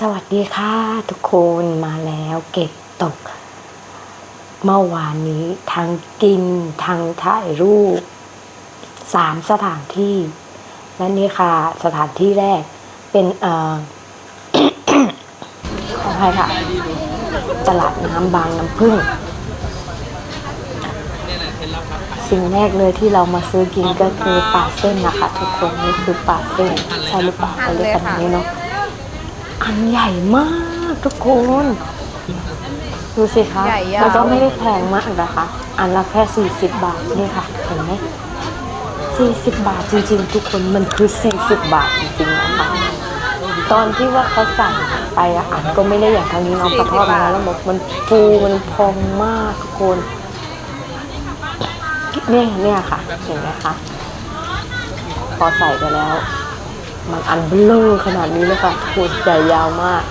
สวัสดีค่ะทุกคนมาแล้วเก็บตก เมื่อวานนี้ทั้งกินทั้งถ่ายรูปสามสถานที่และนี่ค่ะ สถานที่แรกเป็นเอ่อขออภัยค่ะ ตลาดน้ำบางน้ำพึ่ง สิ่งแรกเลยที่เรามาซื้อกินก็คือปลาเส้นนะคะ ทุกคนนี่คือปลาเส้นใช่หรือเปล่าเขาเรียกกันนี้เนาะ อันใหญ่มากทุกคน ดูสิคะใหญ่ยาวแล้วก็ไม่ได้แพงมากนะคะ อันละแค่ 40 บาทนี่ค่ะ เห็นไหม40 บาทจริงๆ ทุกคนมันคือ 40 บาทจริงๆนะคะตอนที่ว่าเขาสั่งไปอะอันก็ไม่ได้อย่างทางนี้น้องกระทอดมาแล้วบอกมันฟูมันพองมากทุกคนเนี่ยเนี่ยค่ะเห็นไหมคะพอใส่ไปแล้ว มันอันเบลอขนาดนี้เลยค่ะขูดใหญ่ยาวมาก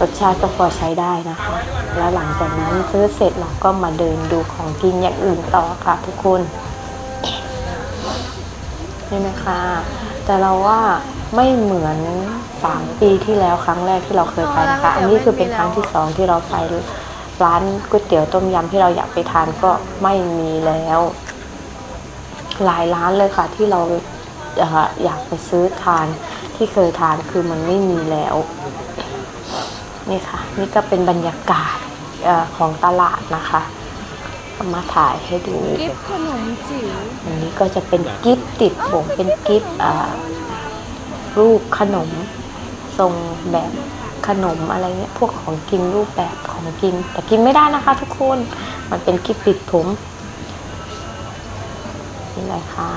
รสชาติก็พอใช้ได้นะคะ แล้วหลังจากนั้นซื้อเสร็จเราก็มาเดินดูของกินอย่างอื่นต่อค่ะทุกคนนี่นะคะ แต่เราว่าไม่เหมือนสามปีที่แล้วครั้งแรกที่เราเคยไปนะคะอันนี้คือเป็นครั้งที่สองที่เราไปร้านก๋วยเตี๋ยวต้มยำที่เราอยากไปทานก็ไม่มีแล้ว หลายร้านเลยค่ะที่เรา อ่ออยากไปซื้อทานที่เคยทานคือมันไม่มีแล้วนี่ค่ะ นี่ก็เป็นบรรยากาศเออของตลาดนะคะเอามาถ่ายให้ดูกิฟขนมจิ๋วอันนี้ก็จะเป็นกิฟต์ติดผมเป็นกิฟต์อ่ารูปขนมทรงแบบขนมอะไรเงี้ยพวกของกินรูปแบบของกิน แต่กินไม่ได้นะคะทุกคนมันเป็นกิฟต์ติดผมนี่เลยค่ะ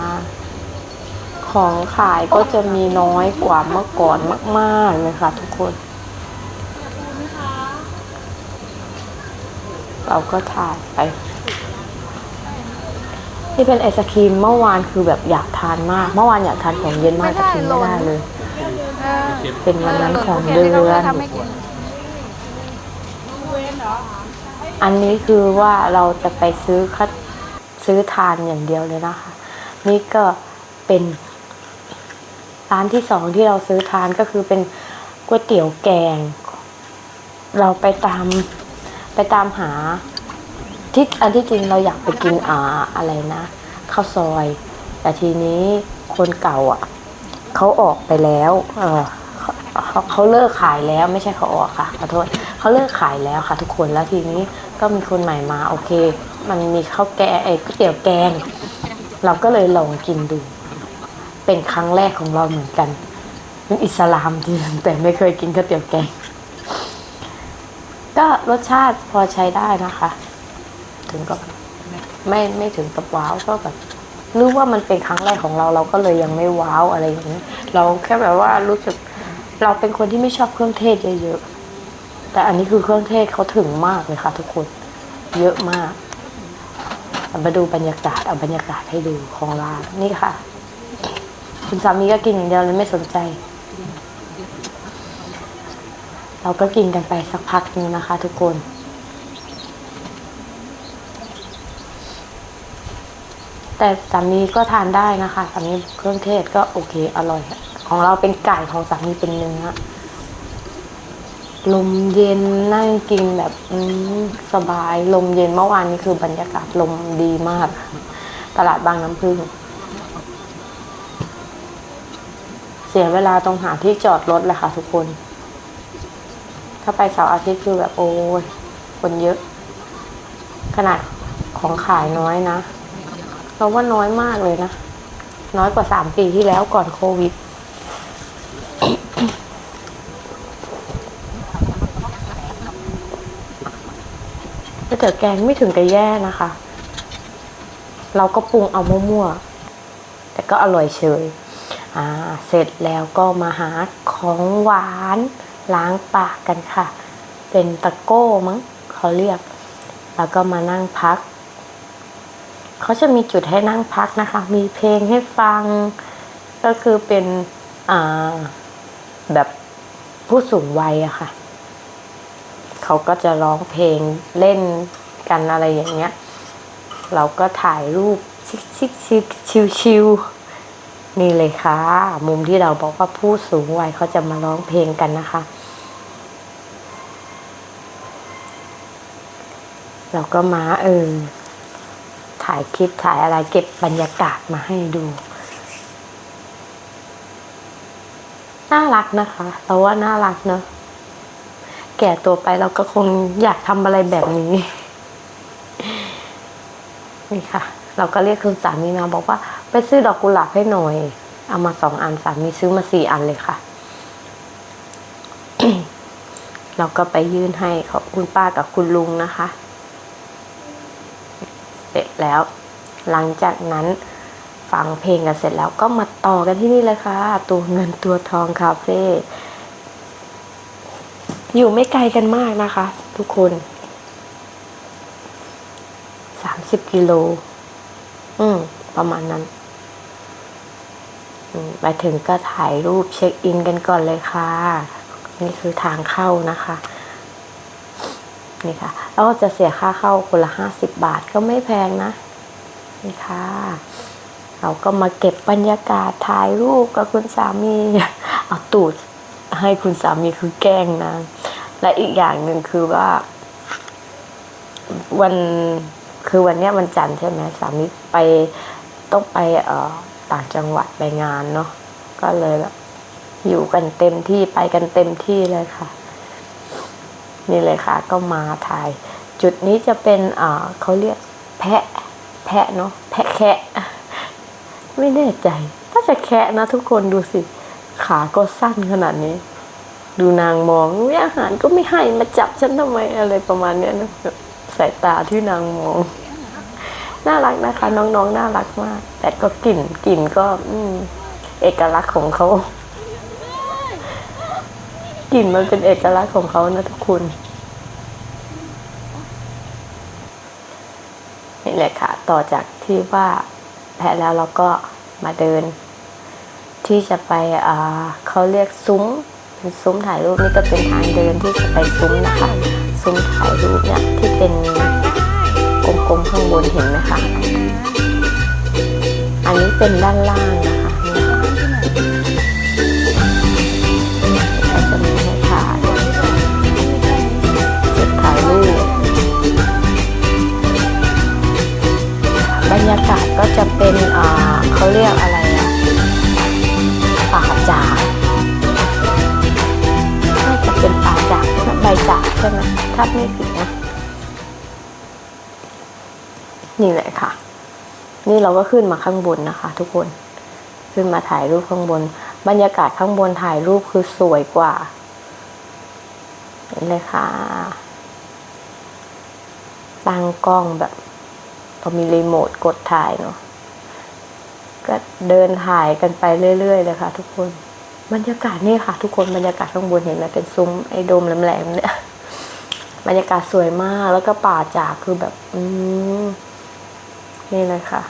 ของขายก็จะมีน้อยกว่าเมื่อก่อนมากๆเลยค่ะทุกคน เราก็ถ่ายไป ที่เป็นไอศครีมเมื่อวานคือแบบอยากทานมาก เมื่อวานอยากทานของเย็นมากแต่กินไม่ได้เลย เป็นวันนั้นของเรื่อยนทำให้กินอันนี้คือว่าเราจะไปซื้อคัดซื้อทานอย่างเดียวเลยนะคะ นี่ก็เป็น ร้านที่สองที่เราซื้อทานก็คือเป็นก๋วยเตี๋ยวแกง เราไปตามไปตามหาที่อันที่จริงเราอยากไปกินอ่าอะไรนะข้าวซอย แต่ทีนี้คนเก่าอะเขาออกไปแล้ว เออเขาเขาเลิกขายแล้วไม่ใช่เขาออกค่ะขอโทษเขาเลิกขายแล้วค่ะ ทุกคนแล้วทีนี้ก็มีคนใหม่มา โอเค มันมีข้าวแกงไอ้ก๋วยเตี๋ยวแกง เราก็เลยลองกินดู เป็นครั้งแรกของเราเหมือนกันเป็นอิสลามจริงแต่ไม่เคยกินก๋วเตี๋ยวแกง ก็รสชาติพอใช้ได้นะคะ ถึงกับไม่ไม่ถึงกับว้าวก็แบบรู้ว่ามันเป็นครั้งแรกของเราเราก็เลยยังไม่ว้าวอะไรอย่างนี้ยเราแค่แบบว่ารู้สึกเราเป็นคนที่ไม่ชอบเครื่องเทศเยอะๆแต่อันนี้คือเครื่องเทศเขาถึงมากเลยค่ะ ทุกคน เยอะมากมาดูบรรยากาศเอาบรรยากาศให้ดูของร้านนี่ค่ะ คุณสามีก็กินอย่างเดียวเลยไม่สนใจ เราก็กินกันไปสักพักนึงนะคะ ทุกคน แต่สามีก็ทานได้นะคะสามีเครื่องเทศก็โอเคอร่อยค่ะของเราเป็นไก่ของสามีเป็นเนื้อลมเย็นนั่งกินแบบสบาย ลมเย็นเมื่อวานนี้คือบรรยากาศลมดีมาก ตลาดบางน้ำพึ่ง เสียเวลาตรงหาที่จอดรถแหละค่ะทุกคน ถ้าไปเสาร์อาทิตย์คือแบบโอ้ยคนเยอะ ขนาดของขายน้อยนะเราว่าน้อยมากเลยนะ น้อยกว่าสามปีที่แล้วก่อนโควิดก๋วยเตี๋ยวแกงไม่ถึงกับแย่นะคะ เราก็ปรุงเอามั่วๆแต่ก็อร่อยเฉย เสร็จแล้วก็มาหาของหวานล้างปากกันค่ะ เป็นตะโก้มั้งเขาเรียก แล้วก็มานั่งพัก เขาจะมีจุดให้นั่งพักนะคะ มีเพลงให้ฟัง ก็คือเป็นแบบผู้สูงวัยอะค่ะ เขาก็จะร้องเพลงเล่นกันอะไรอย่างเงี้ย เราก็ถ่ายรูปชิคชิคชิคชิวชิว นี่เลยค่ะ มุมที่เราบอกว่าผู้สูงวัยเขาจะมาร้องเพลงกันนะคะ เราก็มาเออถ่ายคลิปถ่ายอะไรเก็บบรรยากาศมาให้ดูน่ารักนะคะเราว่าน่ารักเนอะแก่ตัวไปเราก็คงอยากทำอะไรแบบนี้ นี่ค่ะ เราก็เรียกคุณสามีมาบอกว่า ไปซื้อดอกกุหลาบให้หน่อย เอามาสองอันสามีซื้อมาสี่อันเลยค่ะ เราก็ไปยื่นให้ขอบคุณป้ากับคุณลุงนะคะ เสร็จแล้ว หลังจากนั้นฟังเพลงกันเสร็จแล้วก็มาต่อกันที่นี่เลยค่ะ ตัวเงินตัวทองคาเฟ่อยู่ไม่ไกลกันมากนะคะ ทุกคนสามสิบกิโล อืม ประมาณนั้นอืมไปถึงก็ถ่ายรูปเช็คอินกันก่อนเลยค่ะ นี่คือทางเข้านะคะ นี่ค่ะ แล้วก็จะเสียค่าเข้าคนละห้าสิบบาทก็ไม่แพงนะ นี่ค่ะเราก็มาเก็บบรรยากาศถ่ายรูปกับคุณสามี เอาตูดให้คุณสามีคือแกล้งนะ และอีกอย่างหนึ่งคือว่า วัน คือวันนี้ยวันจันทร์ใช่ไหมสามีไปต้องไปเอ่อต่างจังหวัดไปงานเนาะก็เลยแบบอยู่กันเต็มที่ไปกันเต็มที่เลยค่ะ นี่เลยค่ะ ก็มาถ่าย จุดนี้จะเป็นเอ่อเขาเรียกแพะ แพะเนาะแพะแคะไม่แน่ใจถ้าจะแคะนะทุกคนดูสิ ขาก็สั้นขนาดนี้ ดูนางมองอุ๊ยอาหารก็ไม่ให้มาจับฉันทำไมอะไรประมาณเนี้ยนะายตาที่นางมอง น่ารักนะคะ น้องๆน่ารักมาก แต่ก็กลิ่นกลิ่นก็ อืม เอกลักษณ์ของเขากลิ่นมันเป็นเอกลักษณ์ของเขานะทุกคนนี่แหละค่ะ ต่อจากที่ว่าแพ้แล้วเราก็มาเดิน ที่จะไป อ่าเขาเรียกซุ้ม ซุ้มถ่ายรูปนี่ก็เป็นทางเดินที่จะไปซุ้มนะคะ ซุ้มถ่ายรูปเนี่ยที่เป็นกลมๆข้างบนเห็นไหมคะ อันนี้เป็นด้านล่างนะ จากใช่ไหมใบจากใช่ไหมถ้าไม่ผิดนะ นี่แหละค่ะ นี่เราก็ขึ้นมาข้างบนนะคะ ทุกคน ขึ้นมาถ่ายรูปข้างบน บรรยากาศข้างบนถ่ายรูปคือสวยกว่าเห็นเลยค่ะ ตั้งกล้องแบบพอมีรีโมทกดถ่ายเนาะ ก็เดินถ่ายกันไปเรื่อยๆเลยค่ะทุกคน บรรยากาศนี่ค่ะ ทุกคนบรรยากาศข้างบนเห็นไหมเป็นซุ้มไอ้โดมแหลมๆเนี่ยบรรยากาศสวยมากแล้วก็ป่าจากคือแบบ อืมนี่เลยค่ะ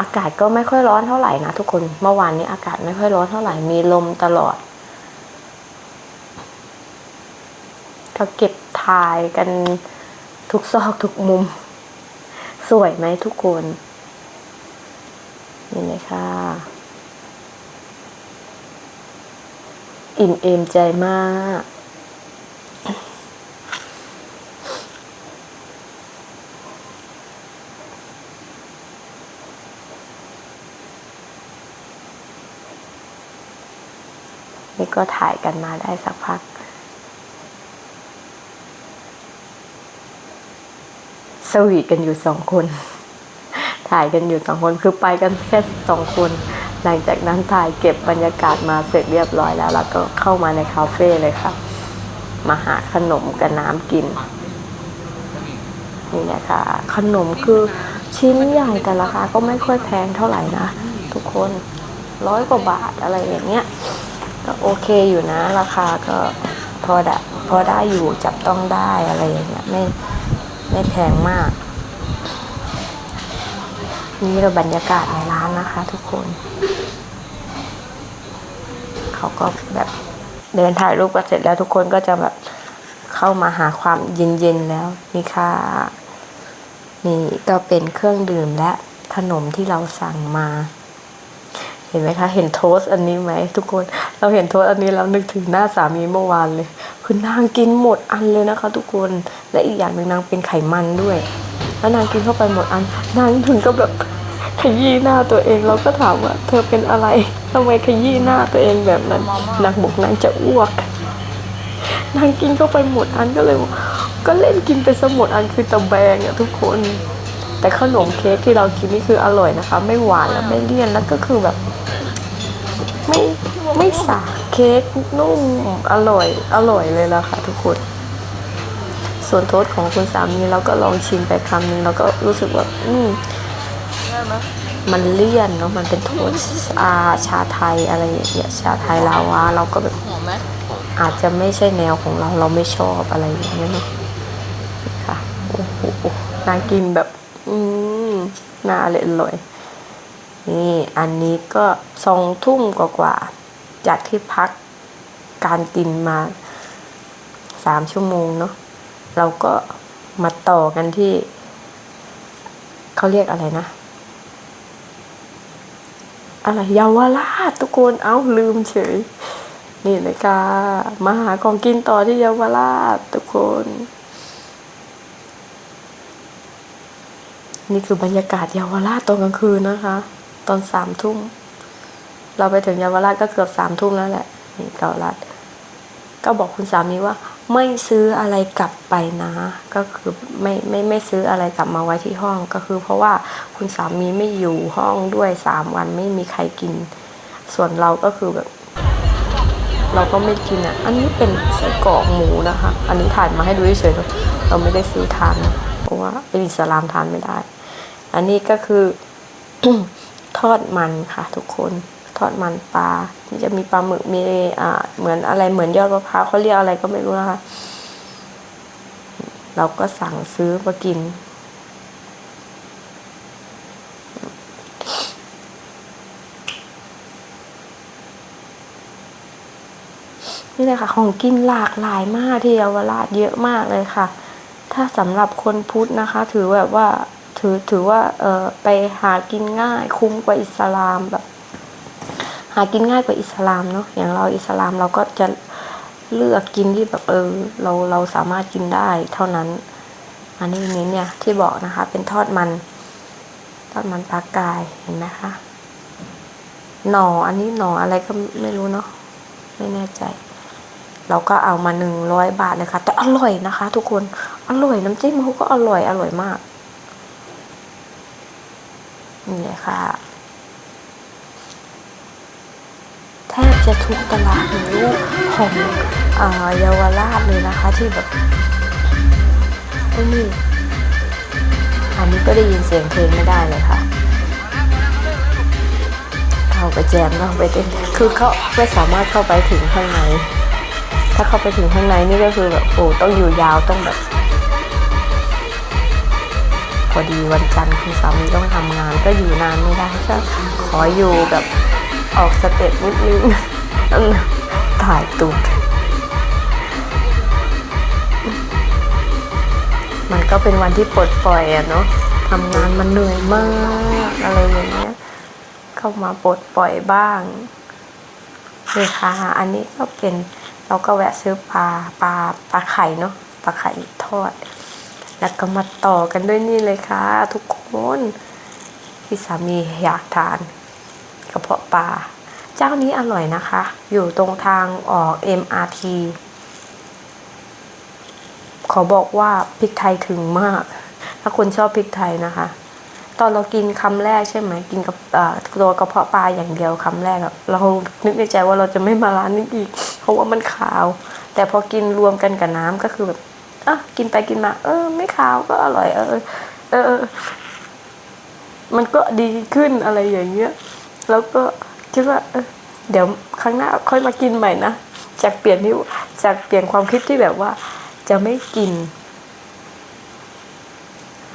อากาศก็ไม่ค่อยร้อนเท่าไหร่นะทุกคนเมื่อวานนี้อากาศไม่ค่อยร้อนเท่าไหร่มีลมตลอดก็เก็บถ่ายกันทุกซอกทุกมุม สวยไหมทุกคนนี่เลยค่ะ อิ่มเอมใจมาก นี่ก็ถ่ายกันมาได้สักพัก สวีทกันอยู่สองคน ถ่ายกันอยู่สองคนคือไปกันแค่สองคน หลังจากนั้นถ่ายเก็บบรรยากาศมาเสร็จเรียบร้อยแล้วแล้วก็เข้ามาในคาเฟ่เลยค่ะ มาหาขนมกับน้ำกิน นี่นะคะ ขนมคือชิ้นใหญ่แต่ราคาก็ไม่ค่อยแพงเท่าไหร่นะ ทุกคนร้อยกว่าบาทอะไรอย่างเงี้ยก็โอเคอยู่นะ ราคาก็พอได้พอได้อยู่จับต้องได้อะไรอย่างเงี้ยไม่ไม่แพงมาก นี่เราบรรยากาศในร้านนะคะ ทุกคน เขาก็แบบเดินถ่ายรูปกันเสร็จแล้วทุกคนก็จะแบบเข้ามาหาความเย็นๆแล้วนี่ค่ะ นี่ก็เป็นเครื่องดื่มและขนมที่เราสั่งมา เห็นไหมคะ เห็นโทสต์อันนี้ไหมทุกคนเราเห็นโทสต์อันนี้แล้วนึกถึงหน้าสามีเมื่อวานเลยคือนางกินหมดอันเลยนะคะ ทุกคนและอีกอย่างหนึ่งนางเป็นไขมันด้วย แล้วนางกินเข้าไปหมดอัน นางถึงก็แบบขยี้หน้าตัวเองเราก็ถามว่า เธอเป็นอะไรทำไมขยี้หน้าตัวเองแบบนั้นนางบอกนางจะอ้วกนางกินเข้าไปหมดอันก็เลย ก็เล่นกินไปซะหมดอันคือตะแบงอะทุกคน แต่ขนมเค้กที่เรากินนี่คืออร่อยนะคะ ไม่หวานและไม่เลี่ยนแล้วก็คือแบบ ไม่ไม่สาเค้กนุ่มอร่อยอร่อยเลยละค่ะทุกคน ส่วนโทษของคุณสามีเราก็ลองชิมไปคำหนึ่งเราก็รู้สึกว่า อืมมันเลี่ยนเนาะมันเป็นโทษอาชาไทยอะไรอย่างเงี้ยชาไทยลาวาเราก็แบบอาจจะไม่ใช่แนวของเราเราไม่ชอบอะไรอย่างเงี้ยเนาะนี่ค่ะโอ้โหน่ากินแบบ อืมน่าเลยอร่อยนี่อันนี้ก็สองทุ่มกว่าๆจากที่พักการกินมาสามชั่วโมงเนาะ เราก็มาต่อกันที่ เขาเรียกอะไรนะ อะไรเยาวราชทุกคนเอ้าลืมเฉย นี่เลยค่ะมาหาของกินต่อที่เยาวราชทุกคน นี่คือบรรยากาศเยาวราชตอนกลางคืนนะคะ ตอนสามทุ่มเราไปถึงเยาวราชก็เกือบสามทุ่มแล้วแหละนี่เกาลัด ก็บอกคุณสามีว่า ไม่ซื้ออะไรกลับไปนะ ก็คือไม่ไม่ไม่ซื้ออะไรกลับมาไว้ที่ห้องก็คือ เพราะว่าคุณสามีไม่อยู่ห้องด้วยสามวันไม่มีใครกิน ส่วนเราก็คือแบบ เราก็ไม่กินอะ อันนี้เป็นไส้กรอกหมูนะคะ อันนี้ถ่ายมาให้ดูเฉยๆเราไม่ได้ซื้อทานนะเพราะว่าเป็นอิสลามทานไม่ได้ อันนี้ก็คือทอดมันค่ะทุกคน ทอดมันปลาที่จะมีปลาหมึกมีอ่าเหมือนอะไรเหมือนยอดมะพร้าวเขาเรียกอะไรก็ไม่รู้นะคะ เราก็สั่งซื้อมากิน นี่เลยค่ะ ของกินหลากหลายมากที่เยาวราชเยอะมากเลยค่ะ ถ้าสำหรับคนพุทธนะคะ ถือแบบว่าถือถือว่าเออไปหากินง่ายคุ้มกว่าอิสลามแบบ หากินง่ายกว่าอิสลามเนาะอย่างเราอิสลามเราก็จะเลือกกินที่แบบเออเราเราสามารถกินได้เท่านั้น อันนี้นี้เนี่ยที่บอกนะคะ เป็นทอดมัน ทอดมันปลากายเห็นไหมคะหน่ออันนี้หน่ออะไรก็ไม่รู้เนาะไม่แน่ใจ เราก็เอามาหนึ่งร้อยบาทเลยค่ะ แต่อร่อยนะคะ ทุกคนอร่อยน้ำจิ้มเขาก็อร่อยอร่อยมากนี่เลยค่ะ แทบจะทุกตลาดรือของเยาวราชเลยนะคะที่แบบไอ้นี่อันนี้ก็ได้ยินเสียงเพลงไม่ได้เลยค่ะเข้าไปแจมเข้าไปเต้นคือเขาไม่สามารถเข้าไปถึงข้างในถ้าเข้าไปถึงข้างในนี่ก็คือแบบโอ้ต้องอยู่ยาวต้องแบบพอดีวันจันทร์คุณสามีต้องทำงานก็อยู่นานไม่ได้ก็ขออยู่แบบ ออกสเต็ปนิดนึงถ่ายตูดมันก็เป็นวันที่ปลดปล่อยอะเนาะทำงานมันเหนื่อยมากอะไรอย่างเงี้ย เข้ามาปลดปล่อยบ้างเลยค่ะอันนี้ก็เป็นเราก็แวะซื้อปลาปลาปลาไข่เนาะปลาไข่ทอด แล้วก็มาต่อกันด้วยนี่เลยค่ะ ทุกคนพี่สามีอยากทาน กระเพาะปลา เจ้านี้อร่อยนะคะ อยู่ตรงทางออก MRT ขอบอกว่าพริกไทยถึงมาก ถ้าคุณชอบพริกไทยนะคะ ตอนเรากินคำแรกใช่ไหมกินกับตัวกระเพาะปลาอย่างเดียวคำแรกเรานึกในใจว่าเราจะไม่มาร้านนี้อีก เพราะว่ามันขาว แต่พอกินรวมกันกับน้ำก็คือแบบอะกินไปกินมา เออ ไม่ขาวก็อร่อย เออ เออ มันก็ดีขึ้นอะไรอย่างเงี้ย แล้วก็คิดว่าเออเดี๋ยวครั้งหน้าค่อยมากินใหม่นะจากเปลี่ยนที่จากเปลี่ยนความคิดที่แบบว่า จะไม่กิน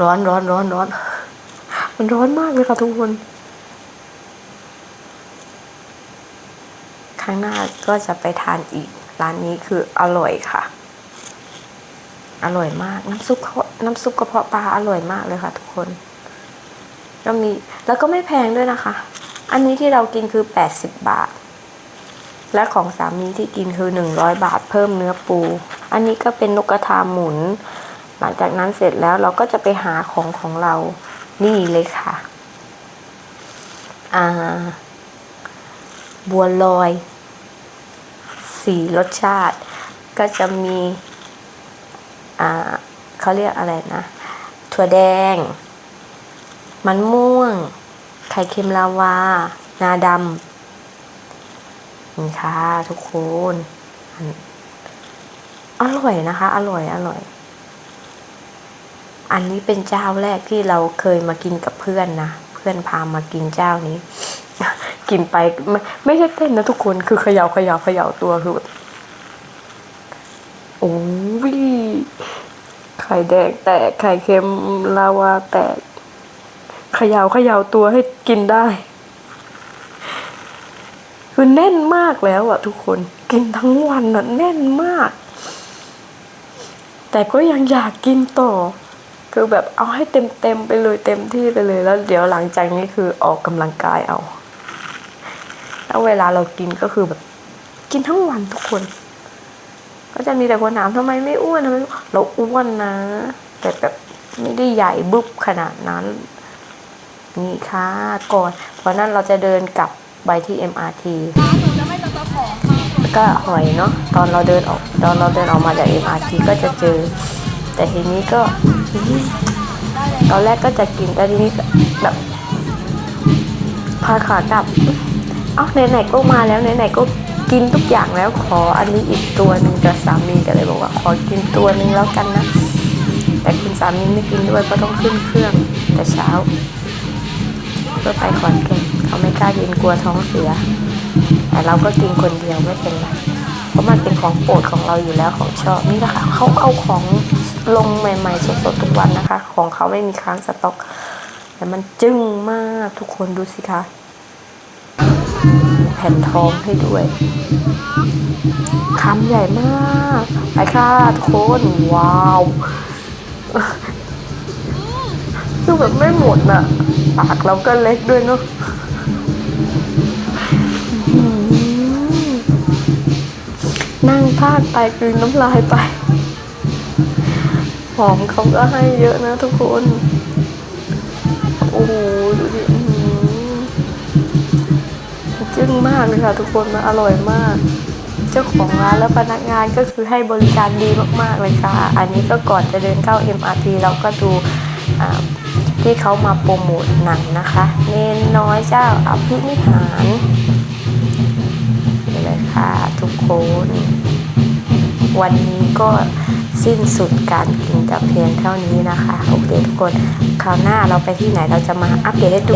ร้อนร้อนร้อนร้อนมันร้อนมากเลยค่ะทุกคนครั้งหน้าก็จะไปทานอีก ร้านนี้คืออร่อยค่ะ อร่อยมาก น้ำซุปเขาน้ำซุปกระเพาะปลาอร่อยมากเลยค่ะ ทุกคน ก็มีแล้วก็ไม่แพงด้วยนะคะ อันนี้ที่เรากินคือ 80 บาท และของสามีที่กินคือ 100 บาทเพิ่มเนื้อปู อันนี้ก็เป็นนกกระทาหมุน หลังจากนั้นเสร็จแล้วเราก็จะไปหาของของเรา นี่เลยค่ะ อ่า บัวลอยสีรสชาติ ก็จะมี อ่าเขาเรียกอะไรนะ ถั่วแดง มันม่วง ข่เค็มลาวางาดำนี่ค่ะทุกคน อร่อยนะคะ อร่อย อร่อย อันนี้เป็นเจ้าแรกที่เราเคยมากินกับเพื่อนนะ เพื่อนพามากินเจ้านี้ กินไปไม่ไม่ใช่เต้นนะทุกคน คือเขย่าเขย่าเขย่าตัวคือแบบโอ้ยไข่แดงแตก ไข่เค็มลาวาแตก ขย่าเขย่าตัวให้กินได้ คือแน่นมากแล้วอะทุกคนกินทั้งวันอะแน่นมาก แต่ก็ยังอยากกินต่อ คือแบบเอาให้เต็มเต็มไปเลยเต็มที่ไปเลยแล้ว เดี๋ยวหลังจากนี้คือออกกำลังกายเอาแล้วเวลาเรากินก็คือแบบ กินทั้งวันทุกคน ก็จะมีแต่คนถามทำไมไม่อ้วนทำไมเราอ้วนนะ แต่แบบไม่ได้ใหญ่บึบขนาดนั้น นี่ค่ะก่อนเพราะนั้นเราจะเดินกลับไปที่ MRT แล้วก็หอยเนาะตอนเราเดินออกตอนเราเดินออกมาจาก MRT ก็จะเจอ แต่ทีนี้ก็ตอนแรกก็จะกินแต่ทีนี้แบบพาขากลับเอ้าไหนๆก็มาแล้วไหนๆก็กินทุกอย่างแล้วขออันนี้อีกตัวหนึ่งกับสามีก็เลยบอกว่า ขอกินตัวหนึ่งแล้วกันนะ แต่คุณสามีไม่กินด้วยเพราะต้องขึ้นเครื่องแต่เช้า เพื่อไปขอนแก่นเขาไม่กล้ากินกลัวท้องเสีย แต่เราก็กินคนเดียวไม่เป็นไรเพราะมันเป็นของโปรดของเราอยู่แล้วของชอบนี่แหละค่ะเขาเอาของลงใหม่ๆสดๆทุกวันนะคะ ของเขาไม่มีค้างสต็อก แต่มันจึ้งมากทุกคนดูสิคะแผ่นทองให้ด้วยคำใหญ่มากไปค่ะทุกคนว้าว คือแบบไม่หมดน่ะ ปากเราก็เล็กด้วยเนาะนั่งพากไปกลืนน้ำลายไป หอมเขาก็ให้เยอะนะทุกคน โอ้โหดูดิจึ้งมากเลยค่ะทุกคนมันอร่อยมาก เจ้าของร้านและพนักงานก็คือให้บริการดีมากๆเลยค่ะ อันนี้ก็ก่อนจะเดินเข้า MRT เราก็ดูอ่า ที่เขามาโปรโมทหนังนะคะ เนนน้อยเจ้าอภินิหารนี่เลยค่ะทุกคน วันนี้ก็สิ้นสุดการกินแต่เพียงเท่านี้นะคะ โอเคทุกคน คราวหน้าเราไปที่ไหนเราจะมาอัปเดตให้ดู